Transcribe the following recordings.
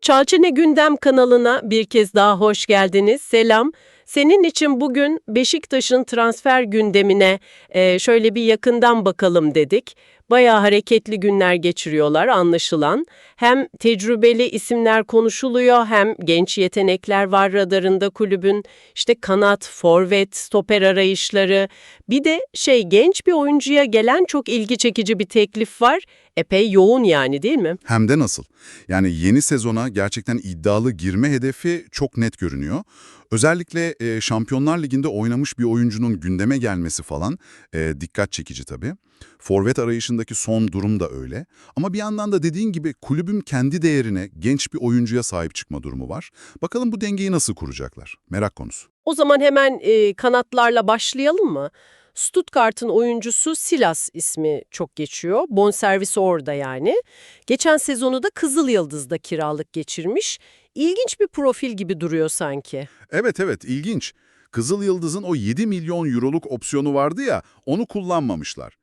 Çalçene Gündem kanalına bir kez daha hoş geldiniz. Selam. Senin için bugün Beşiktaş'ın transfer gündemine e, şöyle bir yakından bakalım dedik. Bayağı hareketli günler geçiriyorlar anlaşılan. Hem tecrübeli isimler konuşuluyor hem genç yetenekler var radarında kulübün. İşte kanat, forvet, stoper arayışları. Bir de şey genç bir oyuncuya gelen çok ilgi çekici bir teklif var. Epey yoğun yani değil mi? Hem de nasıl? Yani yeni sezona gerçekten iddialı girme hedefi çok net görünüyor. Özellikle e, Şampiyonlar Ligi'nde oynamış bir oyuncunun gündeme gelmesi falan e, dikkat çekici tabii. Forvet arayışındaki son durum da öyle. Ama bir yandan da dediğin gibi kulübün kendi değerine genç bir oyuncuya sahip çıkma durumu var. Bakalım bu dengeyi nasıl kuracaklar? Merak konusu. O zaman hemen e, kanatlarla başlayalım mı? Stuttgart'ın oyuncusu Silas ismi çok geçiyor. Bonservisi orada yani. Geçen sezonu da Kızıl Yıldız'da kiralık geçirmiş. İlginç bir profil gibi duruyor sanki. Evet evet ilginç. Kızıl Yıldız'ın o 7 milyon euroluk opsiyonu vardı ya onu kullanmamışlar.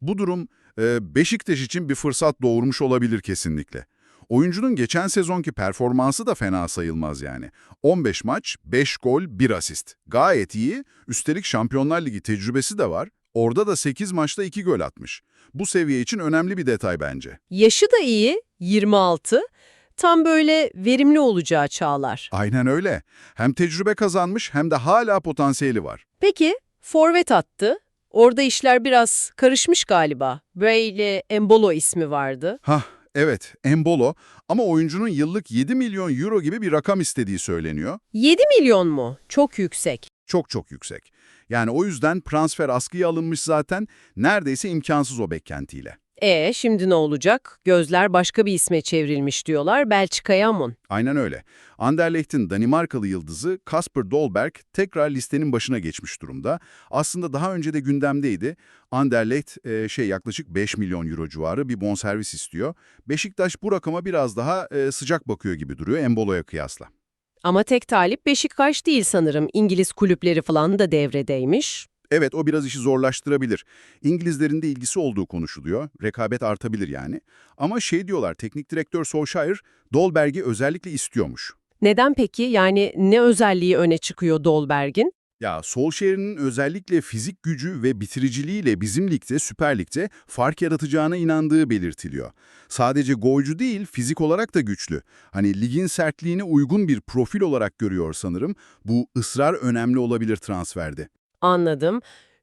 Bu durum e, Beşiktaş için bir fırsat doğurmuş olabilir kesinlikle. Oyuncunun geçen sezonki performansı da fena sayılmaz yani. 15 maç, 5 gol, 1 asist. Gayet iyi. Üstelik Şampiyonlar Ligi tecrübesi de var. Orada da 8 maçta 2 gol atmış. Bu seviye için önemli bir detay bence. Yaşı da iyi, 26. Tam böyle verimli olacağı çağlar. Aynen öyle. Hem tecrübe kazanmış hem de hala potansiyeli var. Peki, forvet attı. Orada işler biraz karışmış galiba. Böyle Embolo ismi vardı. Hah, evet, Embolo ama oyuncunun yıllık 7 milyon euro gibi bir rakam istediği söyleniyor. 7 milyon mu? Çok yüksek. Çok çok yüksek. Yani o yüzden transfer askıya alınmış zaten neredeyse imkansız o beklentiyle. E şimdi ne olacak? Gözler başka bir isme çevrilmiş diyorlar. Belçika'ya Amon. Aynen öyle. Anderlecht'in Danimarkalı yıldızı Kasper Dolberg tekrar listenin başına geçmiş durumda. Aslında daha önce de gündemdeydi. Anderlecht e, şey yaklaşık 5 milyon euro civarı bir bonservis istiyor. Beşiktaş bu rakama biraz daha e, sıcak bakıyor gibi duruyor Embolo'ya kıyasla. Ama tek talip Beşiktaş değil sanırım. İngiliz kulüpleri falan da devredeymiş. Evet o biraz işi zorlaştırabilir. İngilizlerin de ilgisi olduğu konuşuluyor. Rekabet artabilir yani. Ama şey diyorlar teknik direktör Solskjaer Dolberg'i özellikle istiyormuş. Neden peki? Yani ne özelliği öne çıkıyor Dolberg'in? Ya Solskjaer'in özellikle fizik gücü ve bitiriciliğiyle bizim ligde, Süper Lig'de fark yaratacağına inandığı belirtiliyor. Sadece golcü değil, fizik olarak da güçlü. Hani ligin sertliğine uygun bir profil olarak görüyor sanırım. Bu ısrar önemli olabilir transferde. Anladım.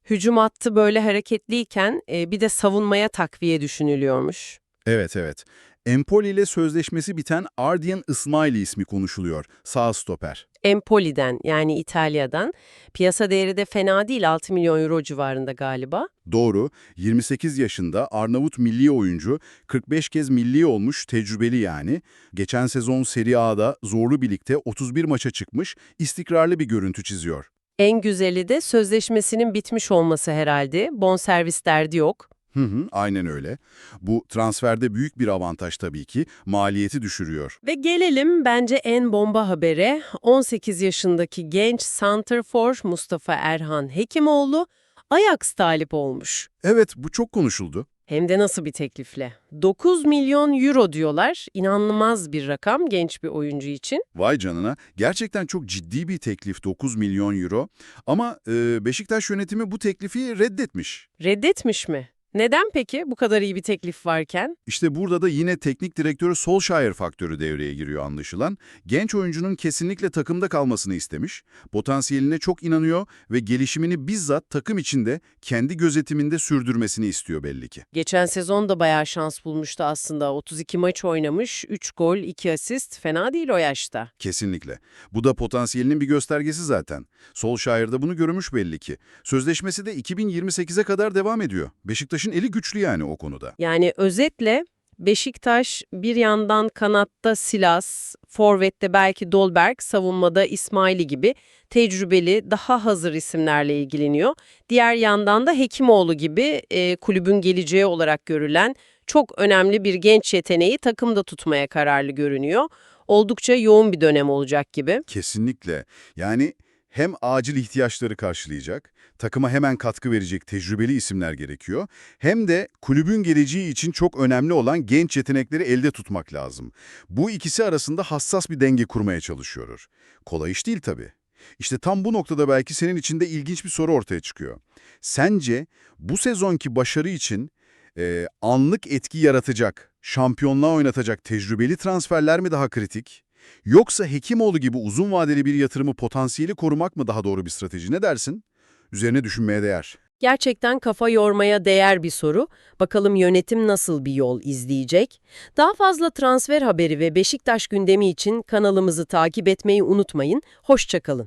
Hücum hattı böyle hareketliyken e, bir de savunmaya takviye düşünülüyormuş. Evet evet. Empoli ile sözleşmesi biten Ardian Ismaili ismi konuşuluyor. Sağ stoper. Empoli'den yani İtalya'dan. Piyasa değeri de fena değil 6 milyon euro civarında galiba. Doğru, 28 yaşında Arnavut milli oyuncu, 45 kez milli olmuş, tecrübeli yani. Geçen sezon Serie A'da zorlu birlikte 31 maça çıkmış, istikrarlı bir görüntü çiziyor. En güzeli de sözleşmesinin bitmiş olması herhalde. Bonservis derdi yok. Hı hı, aynen öyle. Bu transferde büyük bir avantaj tabii ki, maliyeti düşürüyor. Ve gelelim bence en bomba habere. 18 yaşındaki genç santrfor Mustafa Erhan Hekimoğlu Ajax talip olmuş. Evet, bu çok konuşuldu. Hem de nasıl bir teklifle. 9 milyon euro diyorlar. İnanılmaz bir rakam genç bir oyuncu için. Vay canına, gerçekten çok ciddi bir teklif 9 milyon euro. Ama e, Beşiktaş yönetimi bu teklifi reddetmiş. Reddetmiş mi? Neden peki bu kadar iyi bir teklif varken? İşte burada da yine teknik direktörü Solskjaer faktörü devreye giriyor anlaşılan. Genç oyuncunun kesinlikle takımda kalmasını istemiş, potansiyeline çok inanıyor ve gelişimini bizzat takım içinde kendi gözetiminde sürdürmesini istiyor belli ki. Geçen sezon da bayağı şans bulmuştu aslında. 32 maç oynamış, 3 gol, 2 asist. Fena değil o yaşta. Kesinlikle. Bu da potansiyelinin bir göstergesi zaten. Solskjaer da bunu görmüş belli ki. Sözleşmesi de 2028'e kadar devam ediyor. Beşiktaş'ın eli güçlü yani o konuda. Yani özetle Beşiktaş bir yandan kanatta Silas, forvette belki Dolberg, savunmada İsmaili gibi tecrübeli, daha hazır isimlerle ilgileniyor. Diğer yandan da Hekimoğlu gibi e, kulübün geleceği olarak görülen çok önemli bir genç yeteneği takımda tutmaya kararlı görünüyor. Oldukça yoğun bir dönem olacak gibi. Kesinlikle. Yani hem acil ihtiyaçları karşılayacak, takıma hemen katkı verecek tecrübeli isimler gerekiyor, hem de kulübün geleceği için çok önemli olan genç yetenekleri elde tutmak lazım. Bu ikisi arasında hassas bir denge kurmaya çalışıyoruz. Kolay iş değil tabii. İşte tam bu noktada belki senin için de ilginç bir soru ortaya çıkıyor. Sence bu sezonki başarı için e, anlık etki yaratacak, şampiyonluğa oynatacak tecrübeli transferler mi daha kritik? Yoksa Hekimoğlu gibi uzun vadeli bir yatırımı potansiyeli korumak mı daha doğru bir strateji ne dersin? Üzerine düşünmeye değer. Gerçekten kafa yormaya değer bir soru. Bakalım yönetim nasıl bir yol izleyecek? Daha fazla transfer haberi ve Beşiktaş gündemi için kanalımızı takip etmeyi unutmayın. Hoşçakalın.